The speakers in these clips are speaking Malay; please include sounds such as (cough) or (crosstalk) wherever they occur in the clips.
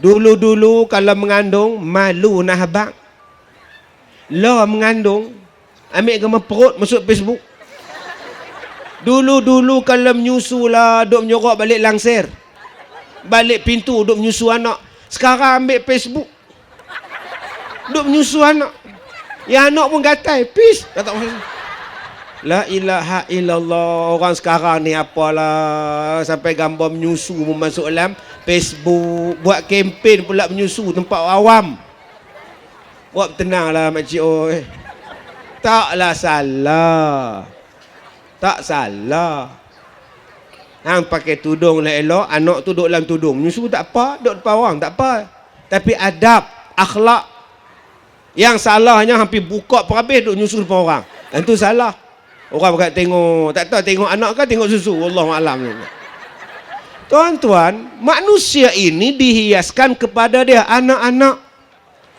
Dulu-dulu kalau mengandung, malu nak habang. Lah mengandung, ambil gambar perut masuk Facebook. Dulu-dulu kalau menyusu lah, duk menyorok balik langsir. Balik pintu, duk menyusu anak. Sekarang ambil Facebook. Duk menyusu anak. Ya anak pun gatai. Peace. Kata orang La ilaha illallah. Orang sekarang ni apalah. Sampai gambar menyusu pun masuk dalam Facebook. Buat kempen pula menyusu tempat awam. Buat tenanglah makcik oi. Taklah salah. Tak salah. Hang pakai tudung lah elok, anak tu duduk dalam tudung. Menyusu tak apa, duduk depan orang tak apa. Tapi adab, akhlak. Yang salahnya hampir buka perhabis duduk nyusu depan orang. Dan tu salah. Orang pakai tengok, tak tahu tengok anak ke tengok susu. Allah malam ni. Tuan-tuan, manusia ini dihiaskan kepada dia anak-anak.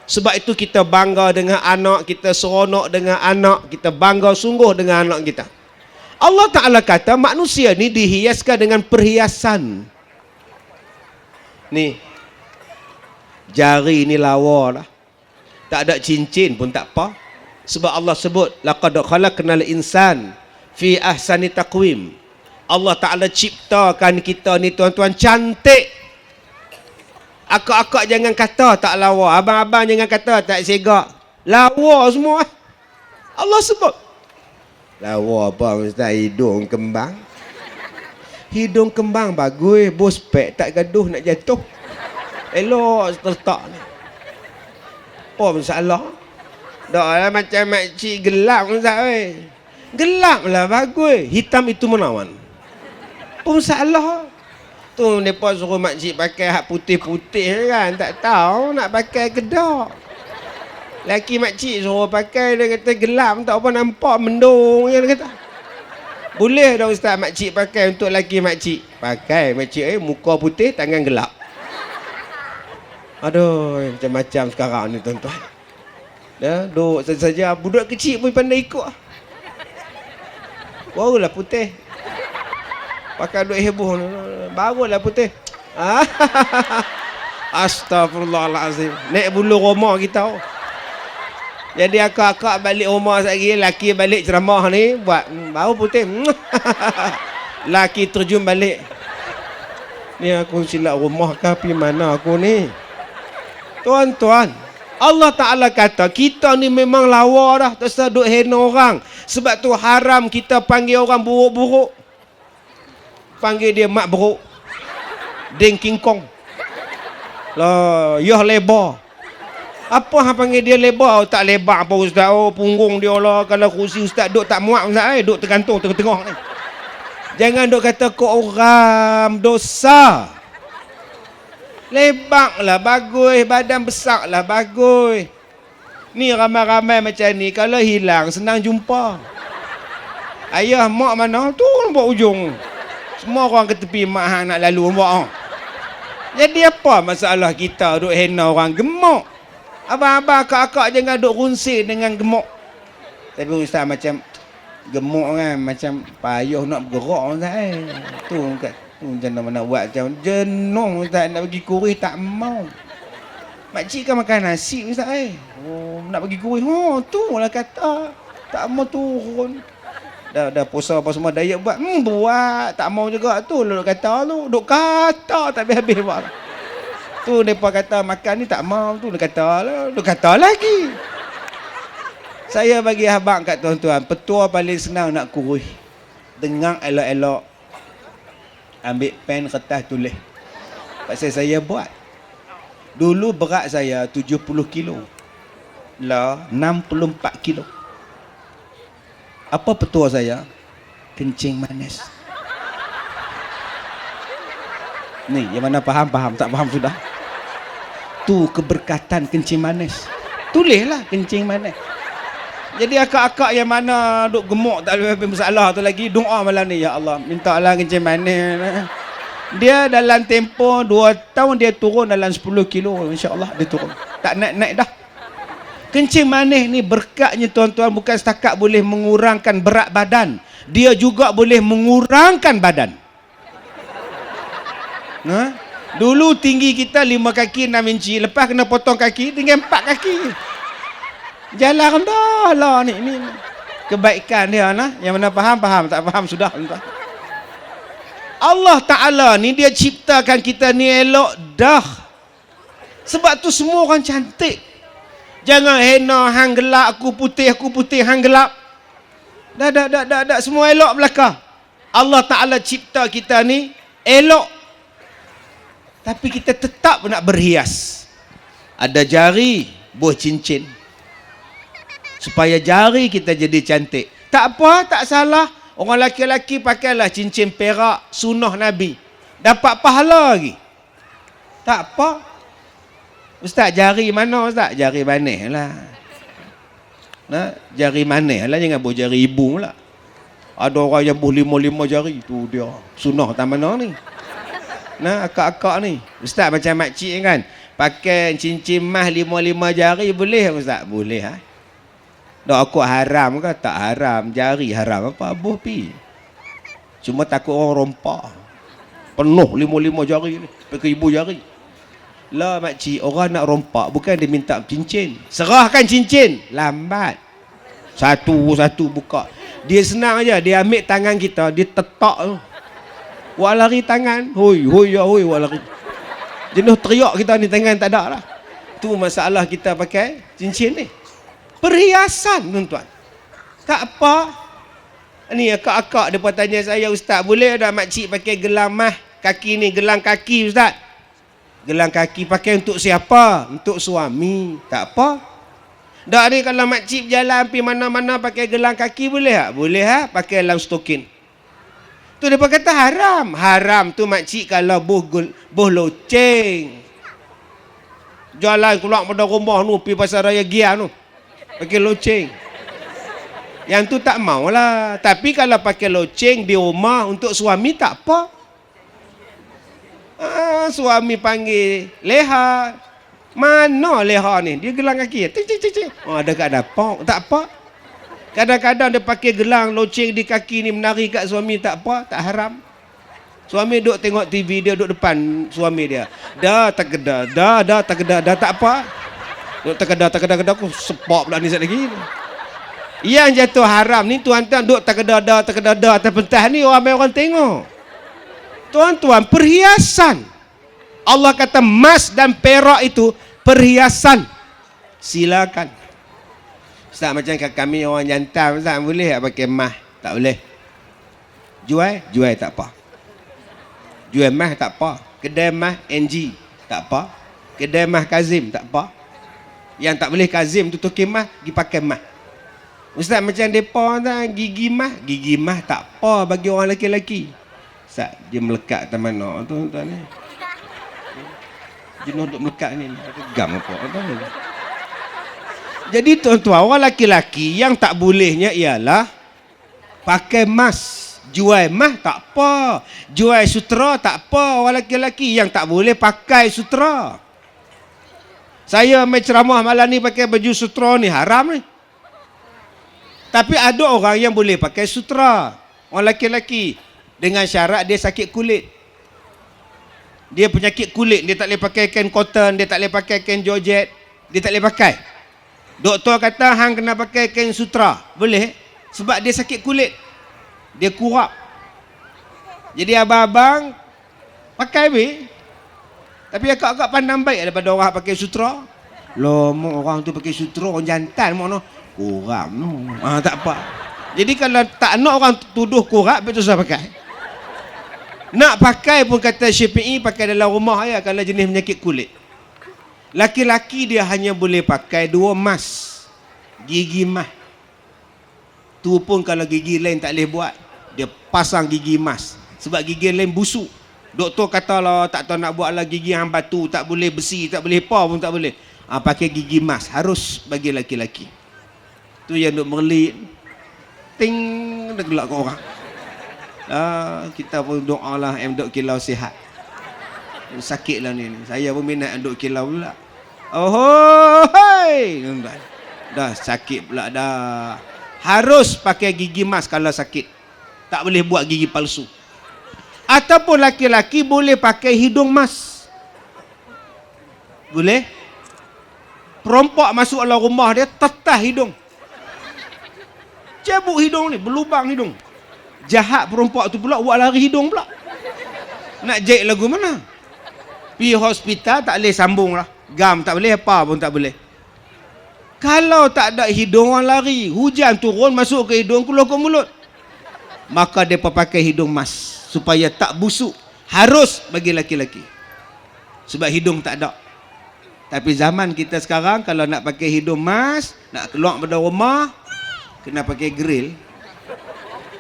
Sebab itu kita bangga dengan anak, kita seronok dengan anak, kita bangga sungguh dengan anak kita. Allah Ta'ala kata manusia ni dihiaskan dengan perhiasan. Ni. Jari ni lawa lah. Tak ada cincin pun tak apa. Sebab Allah sebut. Laqad khalaqnal insan fi ahsani taqwim. Allah Ta'ala ciptakan kita ni tuan-tuan cantik. Akak-akak jangan kata tak lawa. Abang-abang jangan kata tak segak. Lawa semua. Allah sebut. Lawa apa Ustaz hidung kembang? Hidung kembang bagus, bos pek tak gaduh nak jatuh. Elok terletak ni. Apa masalah? Dak lah macam makcik gelap Ustaz oi. Gelap lah bagus. Hitam itu menawan. Apa masalah? Tu mereka suruh makcik pakai hak putih-putih kan. Tak tahu nak pakai kedak. Laki makcik suruh pakai dia kata gelap tak apa nampak mendung dia kata. Boleh dah ustaz makcik pakai untuk laki makcik. Pakai makcik eh muka putih tangan gelap. Aduh macam-macam sekarang ni tuan-tuan. Ya, duk saja budak kecil pun pandai ikut. Barulah putih. Pakai duk heboh barulah putih. (laughs) Astagfirullahalazim. Naik bulu roma kita. Jadi akak-akak balik rumah lagi, laki balik ceramah ni buat hmm, bau putih. (laughs) laki terjun balik. Ni aku silap rumah ke pergi mana aku ni? Tuan-tuan, Allah Ta'ala kata kita ni memang lawa dah. Duk hena orang. Sebab tu haram kita panggil orang buruk-buruk. Panggil dia mak buruk. Deng King Kong. Lah, yah lebar. Apa hang panggil dia lebar? Oh, tak lebar apa ustaz? Oh, punggung dia lah. Kalau kursi ustaz duk tak muat ustaz eh. Duk tergantung tengah-tengah ni. Jangan duk kata kau orang dosa. Lebak lah bagus. Badan besar lah bagus. Ni ramai-ramai macam ni. Kalau hilang senang jumpa. Ayah mak mana? Tu nampak ujung. Semua orang ke tepi mak hang nak lalu nampak. Oh. Jadi apa masalah kita duk hena orang gemuk? Abang-abang akak-akak jangan duk runsik dengan gemuk. Tapi ustaz macam gemuk kan macam payuh nak bergerak ustaz eh. Tu kat tu mana nak buat macam jenuh ustaz nak pergi kurih tak mau. Makcik kan makan nasi ustaz eh. Oh nak pergi kurih. Oh tu lah kata. Tak mau turun. Dah dah puasa apa semua diet buat. Hmm buat. Tak mau juga tu lu kata lu. Duk kata tak habis-habis buat. Tu mereka kata makan ni tak mau tu. Dia kata lah. Dia kata lagi. Saya bagi abang kat tuan-tuan. Petua paling senang nak kurus. Dengar elok-elok. Ambil pen kertas tulis. Pasal saya buat. Dulu berat saya 70 kilo. Lah 64 kilo. Apa petua saya? Kencing manis. Ni, yang mana faham, faham. Tak faham sudah. Tu keberkatan kencing manis. Tulislah kencing manis. Jadi akak-akak yang mana duk gemuk tak ada masalah tu lagi doa malam ni ya Allah minta Allah kencing manis. Dia dalam tempoh 2 tahun dia turun dalam 10 kilo insya-Allah dia turun. Tak naik-naik dah. Kencing manis ni berkatnya tuan-tuan bukan setakat boleh mengurangkan berat badan, dia juga boleh mengurangkan badan. Ha? Dulu tinggi kita lima kaki enam inci. Lepas kena potong kaki tinggal empat kaki. Jalan dah lah ni. ni. Kebaikan dia nah. Yang mana faham, faham. Tak faham sudah. Entah. Allah Ta'ala ni dia ciptakan kita ni elok dah. Sebab tu semua orang cantik. Jangan hena hang gelap aku putih aku putih hang gelap. Dah dah dah dah, dah. semua elok belaka. Allah Ta'ala cipta kita ni elok tapi kita tetap nak berhias. Ada jari, buah cincin. Supaya jari kita jadi cantik. Tak apa, tak salah. Orang laki-laki pakailah cincin perak sunnah Nabi. Dapat pahala lagi. Tak apa. Ustaz, jari mana Ustaz? Jari manis lah. Nah, jari manis lah. Jangan buah jari ibu lah. Ada orang yang buh lima-lima jari. Itu dia. Sunnah tak mana ni. Nah, akak-akak ni. Ustaz macam makcik kan. Pakai cincin mah lima-lima jari boleh Ustaz? Boleh ha? Dok aku haram ke? Tak haram. Jari haram apa? Abuh pi. Cuma takut orang rompak. Penuh lima-lima jari ni. Pakai ibu jari. Lah makcik, orang nak rompak bukan dia minta cincin. Serahkan cincin. Lambat. Satu-satu buka. Dia senang aja. Dia ambil tangan kita. Dia tetak tu. Wak lari tangan. Hoi, hoi, ya, hoi, wak lari. Jenuh teriak kita ni tangan tak ada lah. Tu masalah kita pakai cincin ni. Perhiasan, tuan-tuan. Tak apa. Ni akak-akak dia pun tanya saya, Ustaz, boleh tak makcik pakai gelang mah kaki ni, gelang kaki, Ustaz? Gelang kaki pakai untuk siapa? Untuk suami. Tak apa. Tak ni kalau makcik jalan pergi mana-mana pakai gelang kaki boleh tak? Boleh ha? Pakai lang stokin. Tu dia kata haram. Haram tu makcik kalau buh, buh loceng. Jalan keluar pada rumah tu, pergi pasar raya Gia tu. Pakai loceng. Yang tu tak mau lah. Tapi kalau pakai loceng di rumah untuk suami tak apa. Ah, suami panggil leha. Mana leha ni? Dia gelang kaki. Cik, cik, cik. Oh, ada kat dapur. Tak apa. Kadang-kadang dia pakai gelang loceng di kaki ni menari kat suami tak apa, tak haram. Suami duduk tengok TV dia duduk depan suami dia. Dah tak keda, dah dah tak keda, dah tak apa. Duduk tak keda, tak keda, keda aku sepak pula ni sekali lagi. Yang jatuh haram ni tuan-tuan duduk tak keda, dah tak keda, dah atas pentas ni orang orang tengok. Tuan-tuan, perhiasan. Allah kata emas dan perak itu perhiasan. Silakan. Ustaz macam kami orang jantan Ustaz boleh tak pakai mah? Tak boleh. Jual? Jual tak apa. Jual mah tak apa. Kedai mah NG tak apa. Kedai mah Kazim tak apa. Yang tak boleh Kazim tu tukar mah, pergi pakai mah. Ustaz macam tak gigi mah, gigi mah tak apa bagi orang lelaki-lelaki. Ustaz dia melekat atas mana tu tuan ni. Jenuh duk melekat ni. Gam apa tuan jadi tuan-tuan, orang laki-laki yang tak bolehnya ialah pakai mas. Jual mas tak apa. Jual sutra tak apa. Orang laki-laki yang tak boleh pakai sutra. Saya main ceramah malam ni pakai baju sutra ni haram ni. Tapi ada orang yang boleh pakai sutra. Orang laki-laki. Dengan syarat dia sakit kulit. Dia penyakit kulit. Dia tak boleh pakai kain cotton. Dia tak boleh pakai kain georgette. Dia tak boleh pakai. Doktor kata hang kena pakai kain sutra. Boleh? Sebab dia sakit kulit. Dia kurap. Jadi abang-abang pakai be. Tapi akak-akak pandang baik daripada orang pakai sutra. Lomo orang tu pakai sutra orang jantan mana? Kurap no. Ah tak apa. Jadi kalau tak nak orang tuduh kurap betul saya pakai. Nak pakai pun kata Syafi'i pakai dalam rumah ya kalau jenis penyakit kulit. Laki-laki dia hanya boleh pakai dua emas. Gigi emas. Tu pun kalau gigi lain tak boleh buat. Dia pasang gigi emas. Sebab gigi lain busuk. Doktor kata lah tak tahu nak buat lah gigi yang batu. Tak boleh besi, tak boleh apa pun tak boleh. Ha, pakai gigi emas. Harus bagi laki-laki. Tu yang duk merlik. Ting, dah gelak orang. Ah, kita pun doa lah M. Dok Kilau sihat. Sakit lah ni. Saya pun minat duk kilau pula. Oh, hai. Dah sakit pula dah. Harus pakai gigi emas kalau sakit. Tak boleh buat gigi palsu. Ataupun laki-laki boleh pakai hidung emas. Boleh? Perompak masuk dalam rumah dia, tetah hidung. Cabut hidung ni, berlubang hidung. Jahat perompak tu pula, buat lari hidung pula. Nak jahit lagu mana? Pergi hospital tak boleh sambung lah. Gam tak boleh, apa pun tak boleh. Kalau tak ada hidung orang lari, hujan turun masuk ke hidung, keluar ke mulut. Maka dia pakai hidung mas supaya tak busuk. Harus bagi laki-laki. Sebab hidung tak ada. Tapi zaman kita sekarang kalau nak pakai hidung mas, nak keluar pada rumah, kena pakai grill.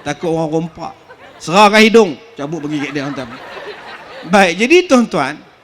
Takut orang rompak. Serahkan hidung, cabut pergi kat dia. Baik, jadi tuan-tuan,